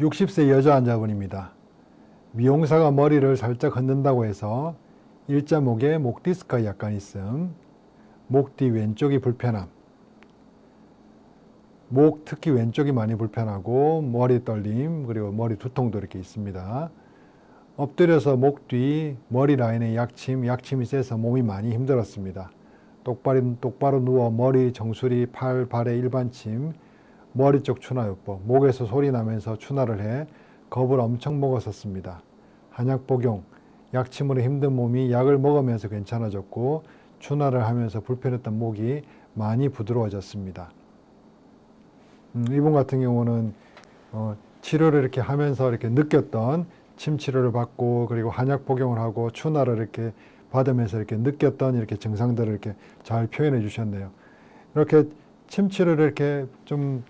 60세 여자 환자분입니다. 미용사가 머리를 살짝 흔든다고 해서 일자목에 목 디스크가 약간 있음, 목 뒤 왼쪽이 불편함, 목 특히 왼쪽이 많이 불편하고 머리 떨림 그리고 머리 두통도 이렇게 있습니다. 엎드려서 목 뒤 머리 라인에 약침, 약침이 세서 몸이 많이 힘들었습니다. 똑바로, 똑바로 누워 머리 정수리, 팔, 발에 일반침, 머리 쪽 추나요법, 목에서 소리 나면서 추나를 해 겁을 엄청 먹었었습니다. 한약 복용, 약침으로 힘든 몸이 약을 먹으면서 괜찮아졌고 추나를 하면서 불편했던 목이 많이 부드러워졌습니다. 음, 이분 같은 경우는 어, 치료를 이렇게 하면서 이렇게 느꼈던 침 치료를 받고 그리고 한약 복용을 하고 추나를 이렇게 받으면서 이렇게 느꼈던 이렇게 증상들을 이렇게 잘 표현해 주셨네요. 이렇게 침 치료를 이렇게 좀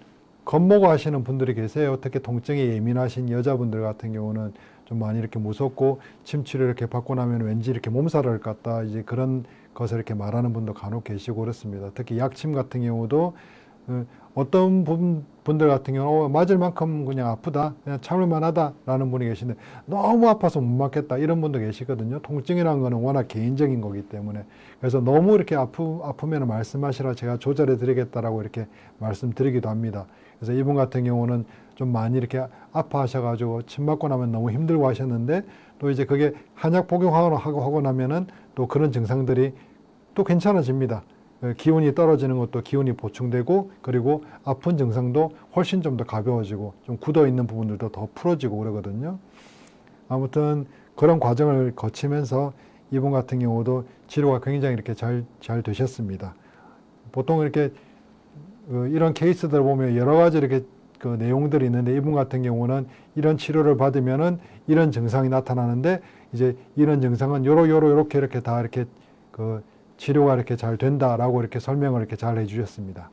겁먹어 하시는 분들이 계세요. 특히 통증에 예민하신 여자분들 같은 경우는 좀 많이 이렇게 무섭고 침 치료 이렇게 받고 나면 왠지 이렇게 몸살을 갖다 이제 그런 것을 이렇게 말하는 분도 간혹 계시고 그렇습니다. 특히 약침 같은 경우도 어, 어떤 분, 분들 같은 경우는 어, 맞을 만큼 그냥 아프다, 그냥 참을 만 하다라는 분이 계신데 너무 아파서 못 맞겠다 이런 분도 계시거든요. 통증이라는 거는 워낙 개인적인 거기 때문에 그래서 너무 이렇게 아프, 아프면 말씀하시라 제가 조절해 드리겠다라고 이렇게 말씀드리기도 합니다. 그래서 이분 같은 경우는 좀 많이 이렇게 아파하셔가지고 침 맞고 나면 너무 힘들고 하셨는데 또 이제 그게 한약 복용하고 하고 하고 나면은 또 그런 증상들이 또 괜찮아집니다. 어, 기운이 떨어지는 것도 기운이 보충되고 그리고 아픈 증상도 훨씬 좀 더 가벼워지고 좀 굳어 있는 부분들도 더 풀어지고 그러거든요. 아무튼 그런 과정을 거치면서 이분 같은 경우도 치료가 굉장히 이렇게 잘, 잘 되셨습니다. 보통 이렇게 어, 이런 케이스들 보면 여러 가지 이렇게 그 내용들이 있는데 이분 같은 경우는 이런 치료를 받으면은 이런 증상이 나타나는데 이제 이런 증상은 요러 요러 요렇게 이렇게 다 이렇게 그 치료가 이렇게 잘 된다라고 이렇게 설명을 이렇게 잘 해주셨습니다.